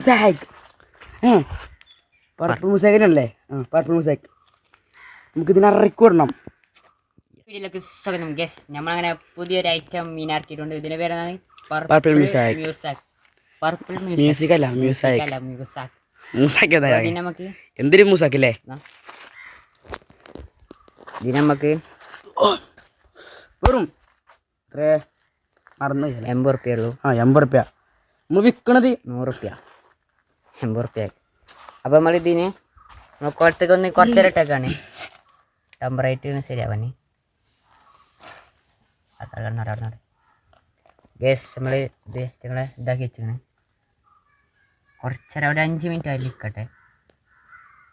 മുസാക്ക് ഏ? പർപ്പിൾ മുസാക്കിനല്ലേ ആ പർപ്പിൾ മുസാക്ക് നമുക്ക് ഇതിനെ ഇറക്കിവിടണം വീഡിയോയിലേക്ക് സ്വാഗതം. ഗസ് നമ്മളങ്ങനെ പുതിയൊരു ഐറ്റം മീനാക്കിയിട്ടുണ്ട് ഇതിന്റെ പേരാണ് Purple purple muzak purple music അല്ല മ്യൂസാക്ക് അല്ല മ്യൂസാക് മൂസാക്ക് നമുക്ക് എന്തിനും മൂസാക്ക് അല്ലേ? ഇതിന് നമുക്ക് വെറും എത്ര മറന്നു. എൺപത് റുപ്യ ഉള്ളൂ. ആ എൺപത് ഉറുപ്പ്യ നമ്മൾ വിൽക്കണത് നൂറ് റുപ്യ. എൺപത് അപ്പോൾ നമ്മൾ ഇതിന് നമ്മൾ കുളത്തേക്ക് ഒന്ന് കുറച്ച് ഇട്ടേക്കാണ് ടെമ്പറേറ്റ് ശരിയാവാൻ അവിടെ ഗ്യാസ് നമ്മൾ ഇത് ഞങ്ങളെ ഇതാക്കി വെച്ചിങ്ങനെ കുറച്ചേരം ഒരു അഞ്ച് മിനിറ്റ് അതിൽ നിൽക്കട്ടെ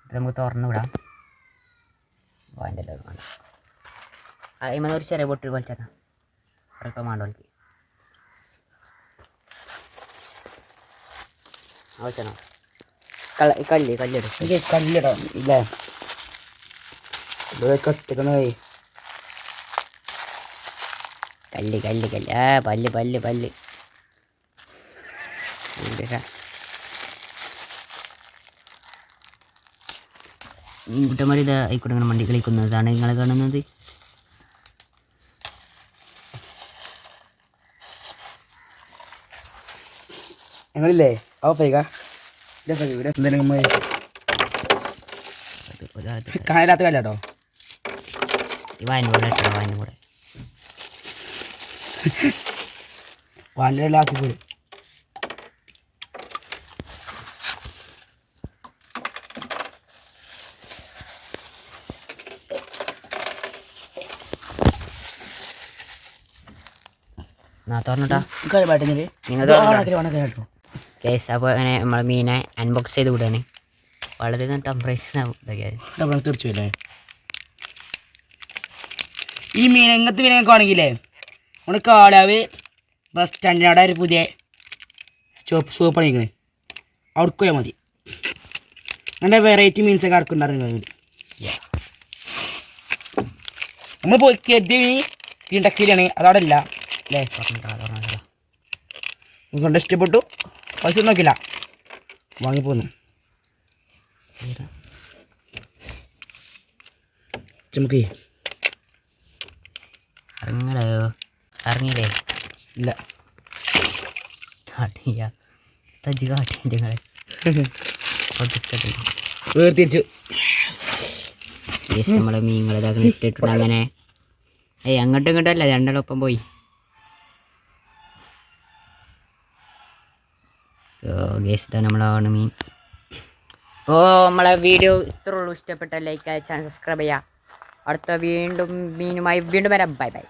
ഇത് നമുക്ക് തുറന്നു വിടാം. വേണ്ടല്ലോ വേണ്ട അതിമന്ന് ഒരു ചെറിയ പൊട്ടി കൊലിച്ചാ കറക്റ്റ് വേണ്ട ആ കള്ള കല്ല് കല്ലെടുക്കും കല്ലിടാം കല്ലിട ഇല്ലേ? ഇതൊക്കെ ഒറ്റക്കണേ കല്ല് കല്ല് കല്ല്. ആ പല്ല് പല്ല് പല്ല്? ഈ കുട്ടന്മാർ ഇത് ആയിക്കോട്ടെ ഇങ്ങനെ മണ്ടി കളിക്കുന്നതാണ് നിങ്ങൾ കാണുന്നത്. ഞങ്ങളില്ലേ ഓഫ് ആയിക്കാ എന്തെങ്കിലും അത് ഒരു അത് കായലാത്ത കൂടെ വാനിലെല്ലാം ആക്കി എന്നാ തുറന്നിട്ടാ നിങ്ങൾ കേട്ടോ. കേസ് അപ്പോൾ അങ്ങനെ നമ്മൾ മീനെ അൺബോക്സ് ചെയ്ത് വിടുകയാണ് വളരെ ടെമ്പറേച്ചർ ഇതൊക്കെയായി ഡബിൾ തീർച്ചു അല്ലേ ഈ മീൻ എങ്ങനത്തെ മീനൊക്കെ ആണെങ്കിലേ നമ്മുടെ കാടാവ് ബസ് സ്റ്റാൻഡിനവിടെ ഒരു പുതിയ സ്റ്റോപ്പ് സ്റ്റോപ്പ് പണിക്കണേ അവിടെ പോയാൽ മതി. അങ്ങനെ വെറൈറ്റി മീൻസൊക്കെ ഇറക്കുന്നുണ്ടായിരുന്നു നമ്മൾ പോയി കരുതി ടെക്സിലാണ് അതവിടെ ഇല്ല അല്ലേ? നമുക്ക് കണ്ട് ഇഷ്ടപ്പെട്ടു? പൈസ ഒന്നും നോക്കില്ല. വാങ്ങിപ്പോന്നു. നമുക്ക് ഇറങ്ങടോ ഇറങ്ങിയില്ലേ ഇല്ല. കാട്ടിയ തജ്ജ് കാട്ടി ഞങ്ങളെ കൊടുക്കട്ടെ വേർതിരിച്ചു. ജസ്റ്റ് നമ്മളെ ഇട്ടിട്ടുണ്ട്. അങ്ങനെ. ഏയ് അങ്ങോട്ടും ഇങ്ങോട്ടും അല്ല രണ്ടാളൊപ്പം പോയി. ഗേസ് മീൻ. അപ്പോൾ നമ്മളെ വീഡിയോ ഇത്രേ ഉള്ളൂ. ഇഷ്ടപ്പെട്ട ലൈക്ക് ചാനൽ സബ്സ്ക്രൈബ് ചെയ്യുക അടുത്ത വീണ്ടും മീനുമായി വീണ്ടും വരാം. Bye bye